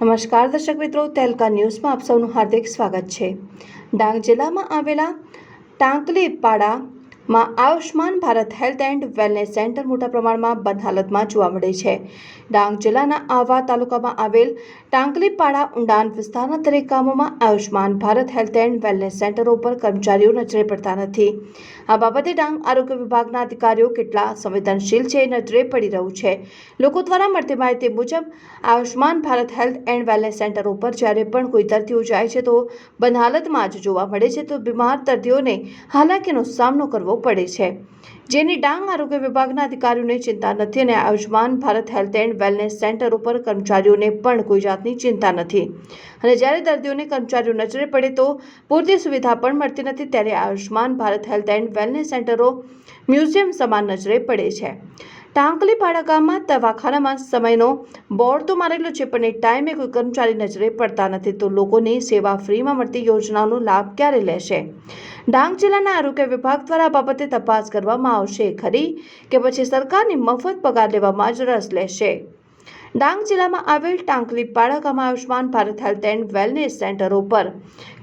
નમસ્કાર દર્શક મિત્રો તેલકા ન્યૂઝમાં આપ સૌનું હાર્દિક સ્વાગત છે. ડાંગ જિલ્લામાં આવેલા Tankalipada પાડામાં Ayushman Bharat health and wellness centre મોટા પ્રમાણમાં બંધ હાલતમાં જોવા મળે છે. ડાંગ જિલ્લાના આહવા તાલુકામાં આવેલ ટાંકલીપાડા ઉંડાન વિસ્તારના દરેક ગામોમાં Ayushman Bharat health and wellness સેન્ટરો ઉપર કર્મચારીઓ નજરે પડતા નથી. આ બાબતે ડાંગ આરોગ્ય વિભાગના અધિકારીઓ કેટલા સંવેદનશીલ છે નજરે પડી રહ્યું છે. લોકો દ્વારા મળતી માહિતી મુજબ, Ayushman Bharat health and wellness centre ઉપર જ્યારે પણ કોઈ દર્દીઓ જાય છે તો બંધ હાલતમાં જ જોવા મળે છે તો બીમાર દર્દીઓને હાલાકીનો સામનો કરવો પડે છે. જેની ડાંગ આરોગ્ય વિભાગના અધિકારીઓને ચિંતા નથી અને Ayushman Bharat health and wellness centre ઉપર કર્મચારીઓને પણ કોઈ જાતની ચિંતા નથી. અને જ્યારે દર્દીઓને કર્મચારીઓ નજરે પડે તો પૂરતી સુવિધા પણ મળતી નથી, ત્યારે Ayushman Bharat health and wellness સેન્ટરો મ્યુઝિયમ સમાન નજરે પડે છે. ટાંકલી પાડા ગામમાં દવાખાનામાં સમયનો બોર્ડ તો મારેલો છે, પણ એ ટાઈમે કોઈ કર્મચારી નજરે પડતા નથી, તો લોકોની સેવા ફ્રીમાં મળતી યોજનાનો લાભ ક્યારે લેશે? ડાંગ જિલ્લાના આરોગ્ય વિભાગ દ્વારા બાબતે તપાસ કરવામાં આવશે. ખરી કે પછી સરકારની મફત પગાર લેવામાં જ રસ લેશે? ડાંગ જિલ્લામાં આવેલ ટાંકલી પાડા ગામમાં Ayushman Bharat health and wellness સેન્ટરો પર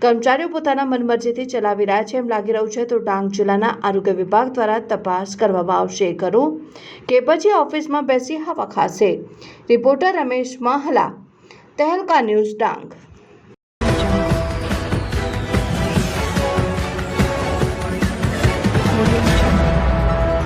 કર્મચારીઓ પોતાના મનમરજીથી ચલાવી રહ્યા છે એમ લાગી રહ્યું છે. તો ડાંગ જિલ્લાના આરોગ્ય વિભાગ દ્વારા તપાસ કરવામાં આવશે. ખરું કે પછી ઓફિસમાં બેસી હવા ખાશે? Reporter Ramesh Mahala, Tehelka news Dang.